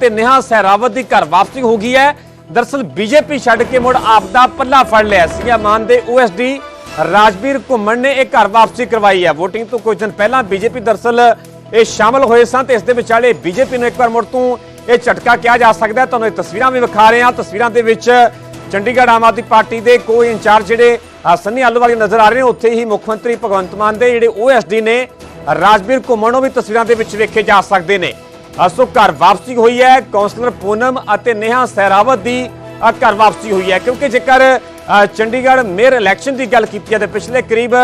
ਤੇ ਨੇਹਾ ਸਹਿਰਾਵਤ ਦੀ ਘਰ ਵਾਪਸੀ ਹੋ ਗਈ ਹੈ। ਦਰਸਲ ਬੀਜੇਪੀ ਛੱਡ ਕੇ ਮੁੜ ਆਪ ਦਾ ਪੱਲਾ ਫੜ ਲਿਆ। ਸੀ ਮਾਨ ਦੇ ਓਐਸਡੀ ਰਾਜਵੀਰ ਘੁੰਮਣ ਨੇ ਇਹ ਘਰ ਵਾਪਸੀ ਕਰਵਾਈ ਹੈ। VOTING ਤੋਂ ਕੁਝ ਦਿਨ ਪਹਿਲਾਂ ਬੀਜੇਪੀ ਦਰਸਲ ਇਹ ਸ਼ਾਮਲ ਹੋਏ ਸਨ ਤੇ ਇਸ ਦੇ ਵਿਚਾਲੇ ਬੀਜੇਪੀ ਨੂੰ ਇੱਕ ਵਾਰ ਮੁੜ ਤੋਂ ਇਹ ਝਟਕਾ ਕਿਹਾ ਜਾ ਸਕਦਾ ਤੁਹਾਨੂੰ ਇਹ ਤਸਵੀਰਾਂ ਵੀ ਵਿਖਾ ਰਹੇ ਹਾਂ। ਤਸਵੀਰਾਂ ਦੇ ਵਿੱਚ ਚੰਡੀਗੜ੍ਹ ਆਮ ਆਦਮੀ ਪਾਰਟੀ ਦੇ ਕੋਈ ਇੰਚਾਰਜ ਜਿਹੜੇ ਸੰਨੀ ਆਲੂਵਾਲੀ ਨਜ਼ਰ ਆ ਰਹੇ ਨੇ। ਉੱਥੇ ਹੀ ਮੁੱਖ ਮੰਤਰੀ ਭਗਵੰਤ ਮਾਨ ਦੇ ਜਿਹੜੇ ਓਐਸਡੀ ਨੇ ਰਾਜਵੀਰ ਘੁੰਮਣ ਨੂੰ ਵੀ ਤਸਵੀਰਾਂ ਦੇ ਵਿੱਚ ਵੇਖੇ ਜਾ ਸਕਦੇ ਨੇ। ਅਸੋ ਘਰ ਵਾਪਸੀ ਹੋਈ ਹੈ, ਕੌਂਸਲਰ ਪੂਨਮ ਅਤੇ ਨੇਹਾ ਸਹਿਰਾਵਤ ਦੀ ਘਰ ਵਾਪਸੀ ਹੋਈ ਹੈ। ਕਿਉਂਕਿ ਜੇਕਰ ਚੰਡੀਗੜ੍ਹ ਮੇਅਰ ਇਲੈਕਸ਼ਨ ਦੀ ਗੱਲ ਕੀਤੀ ਹੈ ਤੇ ਪਿਛਲੇ ਕਰੀਬ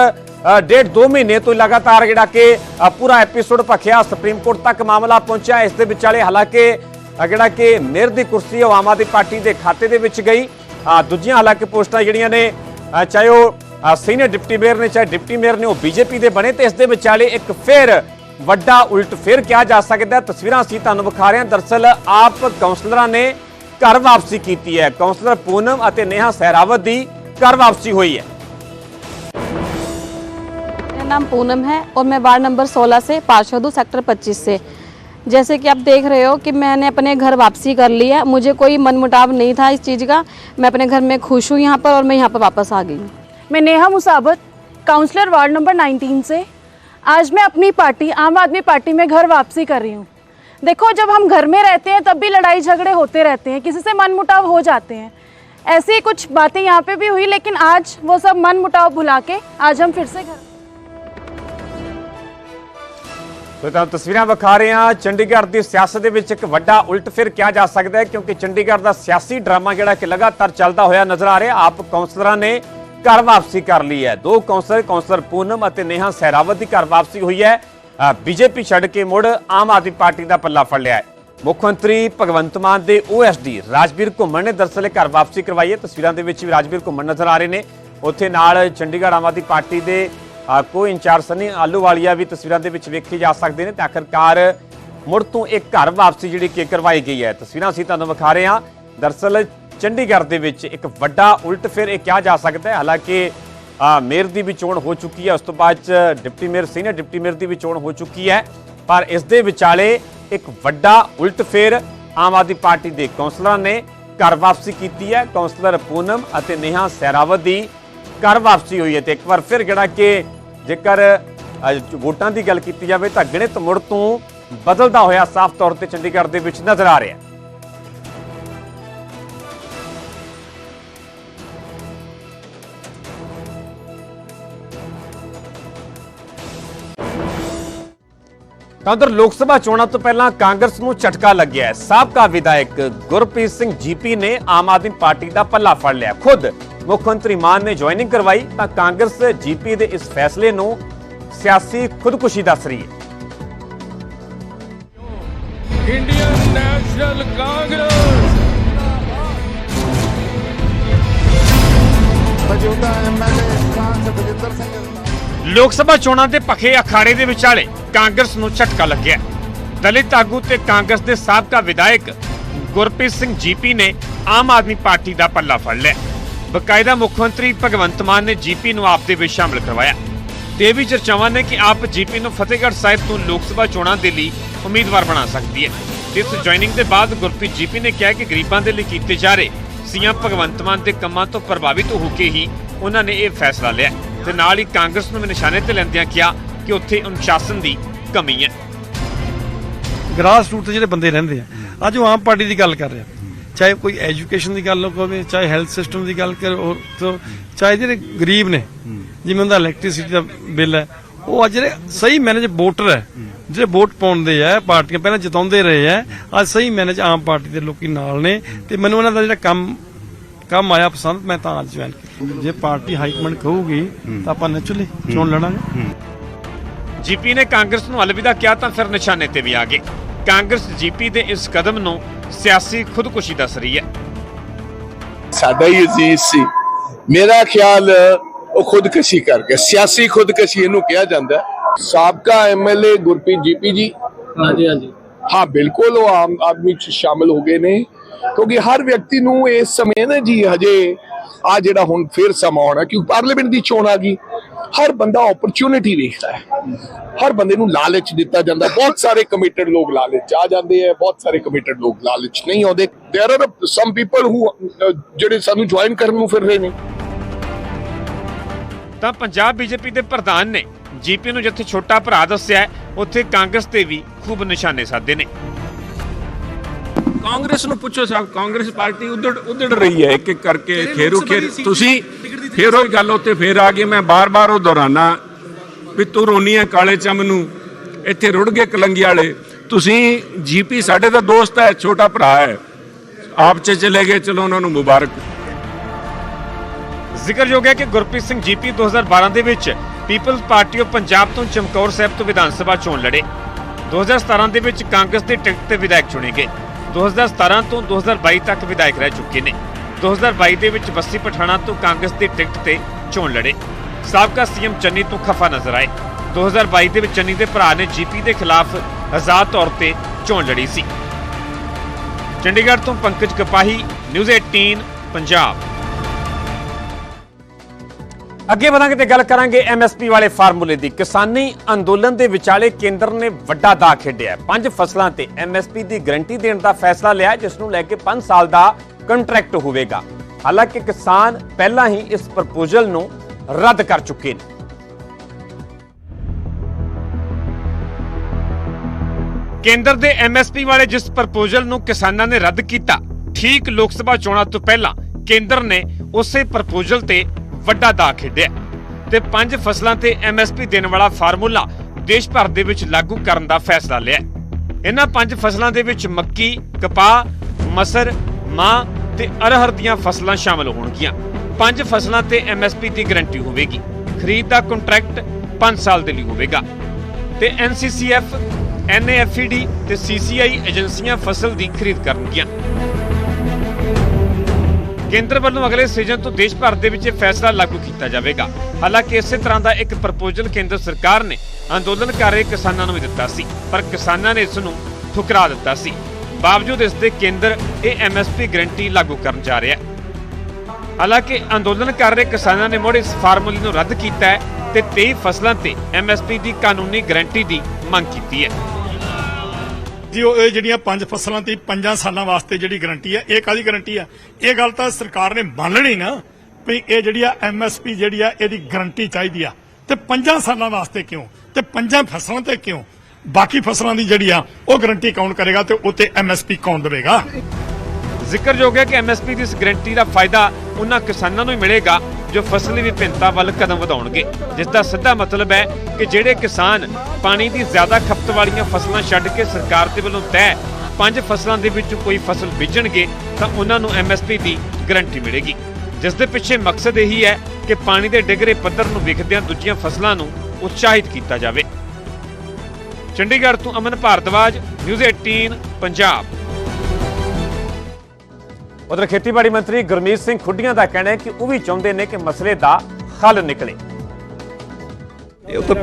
ਡੇਢ ਦੋ ਮਹੀਨੇ ਤੋਂ ਲਗਾਤਾਰ ਜਿਹੜਾ ਕਿ ਪੂਰਾ ਐਪੀਸੋਡ ਭਖਿਆ, ਸੁਪਰੀਮ ਕੋਰਟ ਤੱਕ ਮਾਮਲਾ ਪਹੁੰਚਿਆ, ਇਸ ਦੇ ਵਿਚਾਲੇ ਹਾਲਾਂਕਿ ਜਿਹੜਾ ਕਿ ਮੇਅਰ ਦੀ ਕੁਰਸੀ ਉਹ ਆਮ ਆਦਮੀ ਪਾਰਟੀ ਦੇ ਖਾਤੇ ਦੇ ਵਿੱਚ ਗਈ। ਦੂਜੀਆਂ ਹਾਲਾਂਕਿ ਪੋਸਟਾਂ ਜਿਹੜੀਆਂ ਨੇ ਚਾਹੇ ਉਹ ਸੀਨੀਅਰ ਡਿਪਟੀ ਮੇਅਰ ਨੇ, ਚਾਹੇ ਡਿਪਟੀ ਮੇਅਰ ਨੇ, ਉਹ ਬੀਜੇਪੀ ਦੇ ਬਣੇ ਤੇ ਇਸ ਦੇ ਵਿਚਾਲੇ ਇੱਕ ਫਿਰ ਵੱਡਾ ਉਲਟ ਫਿਰ ਕਿਹਾ ਜਾ ਸਕਦਾ ਹੈ। ਤਸਵੀਰਾਂ ਅਸੀਂ ਤੁਹਾਨੂੰ ਵਿਖਾ ਰਹੇ ਹਾਂ ਦਰਸਲ ਆਪ ਕਾਉਂਸਲਰਾਂ ਨੇ ਘਰ ਵਾਪਸੀ ਕੀਤੀ ਹੈ ਕਾਉਂਸਲਰ ਪੂਨਮ ਅਤੇ ਨੇਹਾ ਸਹਿਰਾਵਤ ਦੀ ਘਰ ਵਾਪਸੀ ਹੋਈ ਹੈ मेरा नाम पूनम है और मैं वार्ड नंबर 16 से पार्षद हूँ सेक्टर 25 से जैसे कि आप देख रहे हो कि मैंने अपने घर वापसी कर ली है मुझे कोई मनमुटाव नहीं था इस चीज़ का मैं अपने घर में खुश हूँ यहाँ पर और मैं यहाँ पर वापस आ गई हूँ मैं नेहा मुसाबत काउंसलर वार्ड नंबर 19 से आज मैं अपनी पार्टी आम आदमी पार्टी में घर वापसी कर रही हूँ देखो जब हम घर में रहते हैं तब भी लड़ाई झगड़े होते रहते हैं किसी से मनमुटाव हो जाते हैं ऐसी ही कुछ बातें यहाँ पे भी हुई लेकिन आज वो सब मनमुटाव भुला के आज हम फिर से घर ਸੋ ਤੁਹਾਨੂੰ ਤਸਵੀਰਾਂ ਵਿਖਾ ਰਹੇ ਹਾਂ ਚੰਡੀਗੜ੍ਹ ਦੀ ਸਿਆਸਤ ਦੇ ਵਿੱਚ ਇੱਕ ਵੱਡਾ ਉਲਟ ਫਿਰ ਕਿਹਾ ਜਾ ਸਕਦਾ ਹੈ ਕਿਉਂਕਿ ਚੰਡੀਗੜ੍ਹ ਦਾ ਸਿਆਸੀ ਡਰਾਮਾ ਜਿਹੜਾ ਕਿ ਲਗਾਤਾਰ ਚੱਲਦਾ ਹੋਇਆ ਨਜ਼ਰ ਆ ਰਿਹਾ ਆਪ ਕਾਉਂਸਲਰਾਂ ਨੇ ਘਰ ਵਾਪਸੀ ਕਰ ਲਈ ਹੈ। ਦੋ ਕਾਉਂਸਲਰ ਕੌਂਸਲਰ ਪੂਨਮ ਅਤੇ ਨੇਹਾ ਸਹਿਰਾਵਤ ਦੀ ਘਰ ਵਾਪਸੀ ਹੋਈ ਹੈ। ਬੀਜੇਪੀ ਛੱਡ ਕੇ ਮੁੜ ਆਮ ਆਦਮੀ ਪਾਰਟੀ ਦਾ ਪੱਲਾ ਫੜ ਲਿਆ ਹੈ। ਮੁੱਖ ਮੰਤਰੀ ਭਗਵੰਤ ਮਾਨ ਦੇ ਓਐਸਡੀ ਰਾਜਵੀਰ ਘੁੰਮਣ ਨੇ ਦਰਸਲ ਘਰ ਵਾਪਸੀ ਕਰਵਾਈ ਹੈ। ਤਸਵੀਰਾਂ ਦੇ ਵਿੱਚ ਵੀ ਰਾਜਵੀਰ ਘੁੰਮਣ ਨਜ਼ਰ ਆ ਰਹੇ ਨੇ। ਉੱਥੇ ਨਾਲ ਚੰਡੀਗੜ੍ਹ ਆਮ ਆਦਮੀ ਪਾਰਟੀ ਦੇ ਆ, ਕੋਈ ਇੰਚਾਰਜ ਸਨੀ ਆਲੂਵਾਲੀਆ ਵੀ ਤਸਵੀਰਾਂ ਦੇ ਵਿੱਚ ਵੇਖੇ ਜਾ ਸਕਦੇ ਨੇ। ਤੇ ਆਖਰਕਾਰ ਮੁੜ ਤੋਂ ਇੱਕ ਘਰ ਵਾਪਸੀ ਜਿਹੜੀ ਕਿ ਕਰਵਾਈ ਗਈ ਹੈ। ਤਸਵੀਰਾਂ ਅਸੀਂ ਤੁਹਾਨੂੰ ਵਿਖਾ ਰਹੇ ਹਾਂ। ਦਰਸਲ ਚੰਡੀਗੜ੍ਹ ਦੇ ਵਿੱਚ ਇੱਕ ਵੱਡਾ ਉਲਟ ਫਿਰ ਇਹ ਕਿਹਾ ਜਾ ਸਕਦਾ ਹੈ। ਹਾਲਾਂਕਿ ਮੇਅਰ ਦੀ ਵੀ ਚੋਣ ਹੋ ਚੁੱਕੀ ਹੈ। ਉਸ ਤੋਂ ਬਾਅਦ ਚ deputy mayor, senior deputy mayor ਦੀ ਵੀ ਚੋਣ ਹੋ ਚੁੱਕੀ ਹੈ। ਪਰ ਇਸ ਦੇ ਵਿਚਾਲੇ ਇੱਕ ਵੱਡਾ ਉਲਟ ਫੇਰ ਆਮ ਆਦਮੀ ਪਾਰਟੀ ਦੇ ਕੌਂਸਲਰਾਂ ਨੇ ਘਰ ਵਾਪਸੀ ਕੀਤੀ ਹੈ। ਕੌਂਸਲਰ ਪੂਨਮ ਅਤੇ ਨੇਹਾ ਸੈਰਾਵਤ ਦੀ ਘਰ ਵਾਪਸੀ ਹੋਈ ਹੈ ਤੇ ਇੱਕ ਵਾਰ ਫਿਰ ਜਿਹੜਾ ਕਿ ਜੇਕਰ ਵੋਟਾਂ ਦੀ ਗੱਲ ਕੀਤੀ ਜਾਵੇ ਤਾਂ ਗਣਿਤ ਮੁੜ ਤੋਂ ਬਦਲਦਾ ਹੋਇਆ ਸਾਫ਼ ਤੌਰ ਤੇ ਚੰਡੀਗੜ੍ਹ ਦੇ ਵਿੱਚ ਨਜ਼ਰ ਆ ਰਿਹਾ ਹੈ। ਤਾਂ ਉਧਰ ਲੋਕ ਸਭਾ ਚੋਣਾਂ ਤੋਂ ਪਹਿਲਾਂ ਕਾਂਗਰਸ ਨੂੰ ਝਟਕਾ ਲੱਗਿਆ ਹੈ। ਸਾਬਕਾ ਵਿਧਾਇਕ ਗੁਰਪ੍ਰੀਤ ਸਿੰਘ ਜੀਪੀ ਨੇ ਆਮ ਆਦਮੀ ਪਾਰਟੀ ਦਾ ਪੱਲਾ ਫੜ ਲਿਆ। ਖੁਦ ਮੁੱਖ ਮੰਤਰੀ ਮਾਨ ਨੇ ਜੁਆਇਨਿੰਗ ਕਰਵਾਈ ਤਾਂ ਕਾਂਗਰਸ ਜੀਪੀ ਦੇ ਇਸ ਫੈਸਲੇ ਨੂੰ ਸਿਆਸੀ ਖੁਦਕੁਸ਼ੀ ਦੱਸ ਰਹੀ ਹੈ। Indian National Congress. ਮੌਜੂਦਾ ਐਮਐਲਏ ਸਾਂਝ ਬਜਿੰਦਰ ਸਿੰਘ ਲੋਕ ਸਭਾ ਚੋਣਾਂ ਦੇ ਭਖੇ ਅਖਾੜੇ ਦੇ ਵਿਚਾਲੇ ਕਾਂਗਰਸ ਨੂੰ ਝਟਕਾ ਲੱਗਿਆ। ਦਲਿਤ ਆਗੂ ਤੇ ਕਾਂਗਰਸ ਦੇ ਸਾਬਕਾ ਵਿਧਾਇਕ ਗੁਰਪ੍ਰੀਤ ਸਿੰਘ ਜੀਪੀ ਨੇ ਆਮ ਆਦਮੀ ਪਾਰਟੀ ਦਾ ਪੱਲਾ ਫੜ ਲਿਆ। ਬਕਾਇਦਾ ਮੁੱਖ ਮੰਤਰੀ ਭਗਵੰਤ ਮਾਨ ਨੇ ਜੀਪੀ ਨੂੰ ਆਪ ਦੇ ਵਿੱਚ ਸ਼ਾਮਲ ਕਰਵਾਇਆ। ਤੇ ਇਹ ਵੀ ਚਰਚਾਵਾਂ ਨੇ ਕਿ ਆਪ ਜੀਪੀ ਨੂੰ ਫਤਿਹਗੜ੍ਹ ਸਾਹਿਬ ਤੋਂ ਲੋਕ ਸਭਾ ਚੋਣਾਂ ਦੇ ਲਈ ਉਮੀਦਵਾਰ ਬਣਾ ਸਕਦੀ ਹੈ। ਇਸ ਜੁਆਇਨਿੰਗ ਦੇ ਬਾਅਦ ਗੁਰਪ੍ਰੀਤ ਜੀਪੀ ਨੇ ਕਿਹਾ ਕਿ ਗਰੀਬਾਂ ਦੇ ਲਈ ਕੀਤੇ ਜਾ ਰਹੇ ਸੀਐਮ ਭਗਵੰਤ ਮਾਨ ਦੇ ਕੰਮਾਂ ਤੋਂ ਪ੍ਰਭਾਵਿਤ ਹੋ ਕੇ ਹੀ ਉਹਨਾਂ ਨੇ ਇਹ ਫੈਸਲਾ ਲਿਆ। ਤੇ ਨਾਲ ਹੀ ਕਾਂਗਰਸ ਨੂੰ ਵੀ ਨਿਸ਼ਾਨੇ ਤੇ ਲੈਂਦਿਆਂ ਕਿਹਾ ਕਿ ਉੱਥੇ ਅਨੁਸ਼ਾਸਨ ਦੀ ਕਮੀ ਹੈ। ਗ੍ਰਾਸ ਰੂਟ ਤੇ ਜਿਹੜੇ ਬੰਦੇ ਰਹਿੰਦੇ ਆ, ਅੱਜ ਉਹ ਆਮ ਪਾਰਟੀ ਦੀ ਗੱਲ ਕਰ ਰਿਹਾ। ਚਾਹੇ ਕੋਈ ਐਜੂਕੇਸ਼ਨ ਦੀ ਗੱਲ ਹੋਵੇ, ਚਾਹੇ ਹੈਲਥ ਸਿਸਟਮ ਦੀ ਗੱਲ ਕਰ ਔਰ ਤੋਂ ਚਾਹੇ ਜਿਹੜੇ ਗਰੀਬ ਨੇ, ਜਿਵੇਂ ਉਹਦਾ ਇਲੈਕਟ੍ਰਿਸਿਟੀ ਦਾ ਬਿੱਲ ਹੈ, ਉਹ ਅੱਜ ਜਿਹੜੇ ਸਹੀ ਮੈਨੇਜ ਵੋਟਰ ਹੈ, ਜਿਹੜੇ ਵੋਟ ਪਾਉਂਦੇ ਆ, ਪਾਰਟੀਆਂ ਪਹਿਲਾਂ ਜਿਤਾਉਂਦੇ ਰਹੇ ਆ, ਅੱਜ ਸਹੀ ਮੈਨੇਜ ਆਮ ਪਾਰਟੀ ਦੇ ਲੋਕੀ ਨਾਲ ਨੇ, ਤੇ ਮੈਨੂੰ ਉਹਨਾਂ ਦਾ ਜਿਹੜਾ ਕੰਮ ਕੰਮ ਆਇਆ ਪਸੰਦ ਮੈਂ ਤਾਂ ਅੱਜ ਜੁਆਇਨ ਕੀਤਾ। ਜੇ ਪਾਰਟੀ ਹਾਈਕਮਾਂਡ ਕਹੂਗੀ ਤਾਂ ਆਪਾਂ ਨੈਚੁਰਲੀ ਚੋਣ ਲੜਾਂਗੇ। ਜੀਪੀ ਨੇ ਕਾਂਗਰਸ ਨੂੰ ਅਲਵਿਦਾ ਕਿਹਾ ਤਾਂ ਫਿਰ ਨਿਸ਼ਾਨੇ ਤੇ ਵੀ ਆ ਗਏ। ਕਾਂਗਰਸ ਜੀਪੀ ਦੇ ਇਸ ਕਦਮ ਨੂੰ ਸਿਆਸੀ ਖੁਦਕੁਸ਼ੀ ਦੱਸ ਰਹੀ ਹੈ। ਸਾਡਾ ਹੀ ਅਜ਼ੀਜ਼ ਸੀ। ਮੇਰਾ ਖਿਆਲ ਉਹ ਖੁਦਕਸ਼ੀ ਕਰ ਗਿਆ ਸਿਆਸੀ ਖੁਦਕਸ਼ੀ ਇਹਨੂੰ ਕਿਹਾ ਜਾਂਦਾ ਹੈ। ਸਾਬਕਾ ਐਮਐਲਏ ਗੁਰਪ੍ਰੀਤ ਜੀਪੀ ਜੀ। ਹਾਂਜੀ ਹਾਂਜੀ। ਹਾਂ ਬਿਲਕੁਲ ਉਹ ਆਮ ਆਦਮੀ ਚ ਸ਼ਾਮਲ ਹੋ ਗਏ ਨੇ। ਕਿਉਂਕਿ ਹਰ ਵਿਅਕਤੀ ਨੂੰ ਇਸ ਸਮੇਂ ਨੇ ਜੀ ਹਜੇ ਆ ਜਿਹੜਾ ਹੁਣ ਫੇਰ ਸਮਾਂ ਆਉਣਾ ਕਿਉਂਕਿ ਪਾਰਲੀਮੈਂਟ ਦੀ ਚੋਣ ਆ ਗਈ। ਹਰ ਬੰਦਾ ਓਪਰਚ्युनिटी ਵੇਖਦਾ ਹੈ। ਹਰ ਬੰਦੇ ਨੂੰ ਲਾਲਚ ਦਿੱਤਾ ਜਾਂਦਾ। ਬਹੁਤ ਸਾਰੇ ਕਮਿਟਡ ਲੋਕ ਲਾਲਚ ਆ ਜਾਂਦੇ ਆ, ਬਹੁਤ ਸਾਰੇ ਕਮਿਟਡ ਲੋਕ ਲਾਲਚ ਨਹੀਂ ਆਉਂਦੇ। There are some people who ਜਿਹੜੇ ਸਾਨੂੰ ਜੁਆਇਨ ਕਰਨ ਨੂੰ ਫਿਰ ਰਹੇ ਨੇ। ਤਾਂ ਪੰਜਾਬ ਬੀਜੇਪੀ ਦੇ ਪ੍ਰਧਾਨ ਨੇ ਜੀਪੀ ਨੂੰ ਜਿੱਥੇ ਛੋਟਾ ਭਰਾ ਦੱਸਿਆ ਉੱਥੇ ਕਾਂਗਰਸ ਤੇ ਵੀ ਖੂਬ ਨਿਸ਼ਾਨੇ ਸਾਧੇ ਨੇ। ਕਾਂਗਰਸ ਨੂੰ ਪੁੱਛੋ ਸਾਹਿਬ ਕਾਂਗਰਸ ਪਾਰਟੀ ਉਧੜ ਉਧੜ ਰਹੀ ਹੈ ਇੱਕ ਇੱਕ ਕਰਕੇ ਖੇਰੂ ਖੇਰ ਤੁਸੀਂ ਫੇਰ ਉਹੀ ਗੱਲ ਉੱਤੇ ਫੇਰ ਆ ਗਏ ਮੈਂ ਬਾਰ-ਬਾਰ ਉਹ ਦੁਹਰਾਨਾ ਵੀ ਤੂੰ ਰੋਨੀ ਹੈ ਕਾਲੇ ਚੰਮ ਨੂੰ ਇੱਥੇ ਰੁੜ ਗਏ ਕਲੰਗੀ ਵਾਲੇ। ਤੁਸੀਂ ਜੀਪੀ ਸਾਡੇ ਦਾ ਦੋਸਤ ਹੈ ਛੋਟਾ ਭਰਾ ਹੈ ਆਪ ਚ ਚਲੇ ਗਏ ਚਲੋ ਉਹਨਾਂ ਨੂੰ ਮੁਬਾਰਕ। ਜ਼ਿਕਰਯੋਗ ਹੈ ਕਿ ਗੁਰਪ੍ਰੀਤ ਸਿੰਘ ਜੀਪੀ 2012 ਦੇ ਵਿੱਚ ਪੀਪਲਜ਼ ਪਾਰਟੀ ਆਫ ਪੰਜਾਬ ਤੋਂ ਚਮਕੌਰ ਸਾਹਿਬ ਤੋਂ ਵਿਧਾਨ ਸਭਾ ਚੋਣ ਲੜੇ। 2017 ਦੇ ਵਿੱਚ ਕਾਂਗਰਸ ਦੇ ਟਿਕਟ ਤੇ ਵਿਧਾਇਕ ਚੁਣੇ ਗਏ। 2017 ਤੋਂ 2022 ਤੱਕ ਵਿਧਾਇਕ ਰਹਿ ਚੁੱਕੇ ਨੇ। 2022 ਦੇ ਵਿੱਚ ਬੱਸੀ ਪਠਾਣਾ ਤੋਂ ਕਾਂਗਰਸ ਦੀ ਟਿਕਟ ਤੇ ਚੋਣ ਲੜੇ। ਸਾਬਕਾ ਸੀਐਮ ਚੰਨੀ ਤੋਂ ਖਫਾ ਨਜ਼ਰ ਆਏ। 2022 ਦੇ ਵਿੱਚ ਚੰਨੀ ਦੇ ਭਰਾ ਨੇ ਜੀਪੀ ਦੇ ਖਿਲਾਫ ਆਜ਼ਾਦ ਤੌਰ ਤੇ ਚੋਣ ਲੜੀ ਸੀ। ਚੰਡੀਗੜ੍ਹ ਤੋਂ ਪੰਕਜ ਕਪਾਹੀ ਨਿਊਜ਼ 18 ਪੰਜਾਬ। ਅੱਗੇ ਵਧਾਂਗੇ ਤੇ ਗੱਲ ਕਰਾਂਗੇ ਐਮਐਸਪੀ ਵਾਲੇ ਫਾਰਮੂਲੇ ਦੀ। ਕਿਸਾਨੀ ਅੰਦੋਲਨ ਦੇ ਵਿਚਾਲੇ ਕੇਂਦਰ ਨੇ ਵੱਡਾ ਦਾ ਖੇਡਿਆ ਪੰਜ ਫਸਲਾਂ ਤੇ ਐਮਐਸਪੀ ਦੀ ਗਰੰਟੀ ਦੇਣ ਦਾ ਫੈਸਲਾ ਲਿਆ ਜਿਸ ਨੂੰ ਲੈ ਕੇ 5 ਸਾਲ ਦਾ ਕੰਟਰੈਕਟ ਹੋਵੇਗਾ। ਹਾਲਾਂਕਿ ਕਿਸਾਨ ਪਹਿਲਾਂ ਹੀ ਇਸ ਪ੍ਰਪੋਜ਼ਲ ਨੂੰ ਰੱਦ ਕਰ ਚੁੱਕੇ ਨੇ। ਕੇਂਦਰ ਦੇ ਐਮਐਸਪੀ ਵਾਲੇ ਜਿਸ ਪ੍ਰਪੋਜ਼ਲ ਨੂੰ ਕਿਸਾਨਾਂ ਨੇ ਰੱਦ ਕੀਤਾ, ਠੀਕ ਲੋਕ ਸਭਾ ਚੋਣਾਂ ਤੋਂ ਪਹਿਲਾਂ ਕੇਂਦਰ ਨੇ ਉਸੇ ਪ੍ਰਪੋਜ਼ਲ ਤੇ ਵੱਡਾ ਦਾ ਖੇਡਿਆ ਤੇ ਪੰਜ ਫਸਲਾਂ ਤੇ ਐਮਐਸਪੀ ਦੇਣ ਵਾਲਾ ਫਾਰਮੂਲਾ ਦੇਸ਼ ਭਰ ਦੇ ਵਿੱਚ ਲਾਗੂ ਕਰਨ ਦਾ ਫੈਸਲਾ ਲਿਆ ਇਹਨਾਂ ਪੰਜ ਫਸਲਾਂ ਦੇ ਵਿੱਚ ਮੱਕੀ, ਕਪਾਹ, ਮਸਰ ਮਾਂ ਤੇ ਅਰਹਰ ਦੀਆਂ ਫਸਲਾਂ ਸ਼ਾਮਲ ਹੋਣਗੀਆਂ। ਪੰਜ ਫਸਲਾਂ ਤੇ ਐਮਐਸਪੀ ਦੀ ਗਾਰੰਟੀ ਹੋਵੇਗੀ। ਖਰੀਦ ਦਾ ਕੰਟਰੈਕਟ 5 ਸਾਲ ਦੇ ਲਈ ਹੋਵੇਗਾ। ਤੇ ਐਨਸੀਸੀਐਫ ਐਨਏਐਫਈਡੀ ਤੇ ਸੀਸੀਆਈ ਏਜੰਸੀਆਂ ਫਸਲ ਦੀ ਖਰੀਦ ਕਰਨਗੀਆਂ। ਕੇਂਦਰ ਵੱਲੋਂ ਅਗਲੇ ਸੀਜ਼ਨ ਤੋਂ ਦੇਸ਼ ਭਰ ਦੇ ਵਿੱਚ ਇਹ ਫੈਸਲਾ ਲਾਗੂ ਕੀਤਾ ਜਾਵੇਗਾ। ਹਾਲਾਂਕਿ ਇਸੇ ਤਰ੍ਹਾਂ ਦਾ ਇੱਕ ਪ੍ਰਪੋਜ਼ਲ ਕੇਂਦਰ ਸਰਕਾਰ ਨੇ ਅੰਦੋਲਨ ਕਰ ਰਹੇ ਕਿਸਾਨਾਂ ਨੂੰ ਵੀ ਦਿੱਤਾ ਸੀ, ਪਰ ਕਿਸਾਨਾਂ ਨੇ ਇਸ ਨੂੰ ਠੁਕਰਾ ਦਿੱਤਾ ਸੀ। ਬਾਵਜੂਦ ਇਸ ਦੇ ਕੇਂਦਰ ਇਹ ਐਮਐਸਪੀ ਗਰੰਟੀ ਲਾਗੂ ਕਰਨ ਜਾ ਰਿਹਾ ਹੈ। ਹਾਲਾਂਕਿ ਅੰਦੋਲਨ ਕਰ ਰਹੇ ਕਿਸਾਨਾਂ ਨੇ ਮੁੜ ਇਸ ਫਾਰਮੂਲੇ ਨੂੰ ਰੱਦ ਕੀਤਾ ਹੈ ਤੇ 23 ਫਸਲਾਂ ਤੇ ਐਮਐਸਪੀ ਦੀ ਕਾਨੂੰਨੀ ਗਰੰਟੀ ਦੀ ਮੰਗ ਕੀਤੀ ਹੈ। ਜੀ, ਉਹ ਇਹ ਜਿਹੜੀਆਂ ਪੰਜ ਫਸਲਾਂ ਤੇ ਪੰਜਾਂ ਸਾਲਾਂ ਵਾਸਤੇ ਜਿਹੜੀ ਗਾਰੰਟੀ ਹੈ, ਇਹ ਕਾਦੀ ਗਾਰੰਟੀ ਹੈ? ਇਹ ਗੱਲ ਤਾਂ ਸਰਕਾਰ ਨੇ ਮੰਨ ਲਈ ਨਾ ਵੀ ਇਹ ਜਿਹੜੀ ਆ ਐਮਐਸਪੀ ਜਿਹੜੀ ਆ, ਇਹਦੀ ਗਰੰਟੀ ਚਾਹੀਦੀ ਆ। ਤੇ ਪੰਜਾਂ ਸਾਲਾਂ ਵਾਸਤੇ ਕਿਉਂ? ਤੇ ਪੰਜਾਂ ਫਸਲਾਂ ਤੇ ਕਿਉਂ? ਬਾਕੀ ਫਸਲਾਂ ਦੀ ਜਿਹੜੀ ਆ, ਉਹ ਗਰੰਟੀ ਕੌਣ ਕਰੇਗਾ ਤੇ ਉੱਤੇ ਐਮਐਸਪੀ ਕੌਣ ਦੇਵੇਗਾ? ਜ਼ਿਕਰਯੋਗ ਹੈ ਕਿ ਐਮਐਸਪੀ ਦੀ ਇਸ ਗਰੰਟੀ ਦਾ ਫਾਇਦਾ ਉਹਨਾਂ ਕਿਸਾਨਾਂ ਨੂੰ ਹੀ ਮਿਲੇਗਾ, ਜੋ ਫਸਲੀ ਵਿਭਿੰਨਤਾ ਵੱਲ ਕਦਮ ਵਧਾਉਣਗੇ। ਜਿਸ ਦਾ ਸਿੱਧਾ ਮਤਲਬ ਹੈ ਕਿ ਜਿਹੜੇ ਕਿਸਾਨ ਪਾਣੀ ਦੀ ਜ਼ਿਆਦਾ ਖਪਤ ਵਾਲੀਆਂ ਫਸਲਾਂ ਛੱਡ ਕੇ ਸਰਕਾਰ ਦੇ ਵੱਲੋਂ ਤੈਅ ਪੰਜ ਫਸਲਾਂ ਦੇ ਵਿੱਚ ਕੋਈ ਫਸਲ ਬੀਜਣਗੇ, ਤਾਂ ਉਹਨਾਂ ਨੂੰ ਐਮਐਸਪੀ ਦੀ ਗਰੰਟੀ ਮਿਲੇਗੀ। ਜਿਸ ਦੇ ਪਿੱਛੇ ਮਕਸਦ ਇਹੀ ਹੈ ਕਿ ਪਾਣੀ ਦੇ ਡਿਗਰੇ ਪੱਧਰ ਨੂੰ ਵਿਖਦਿਆਂ ਦੂਜੀਆਂ ਫਸਲਾਂ ਨੂੰ ਉਤਸ਼ਾਹਿਤ ਕੀਤਾ ਜਾਵੇ। ਚੰਡੀਗੜ੍ਹ ਤੋਂ ਅਮਨ ਭਾਰਦਵਾਜ, ਨਿਊਜ਼ 18 ਪੰਜਾਬ। ਉਧਰ ਖੇਤੀਬਾੜੀ ਮੰਤਰੀ ਗੁਰਮੀਤ ਸਿੰਘ ਖੁੱਡੀਆਂ ਦਾ ਕਹਿਣਾ ਹੈ ਕਿ ਉਹ ਵੀ ਚਾਹੁੰਦੇ ਨੇ ਕਿ ਮਸਲੇ ਦਾ ਹੱਲ ਨਿਕਲੇ। ਇਹ ਤਾਂ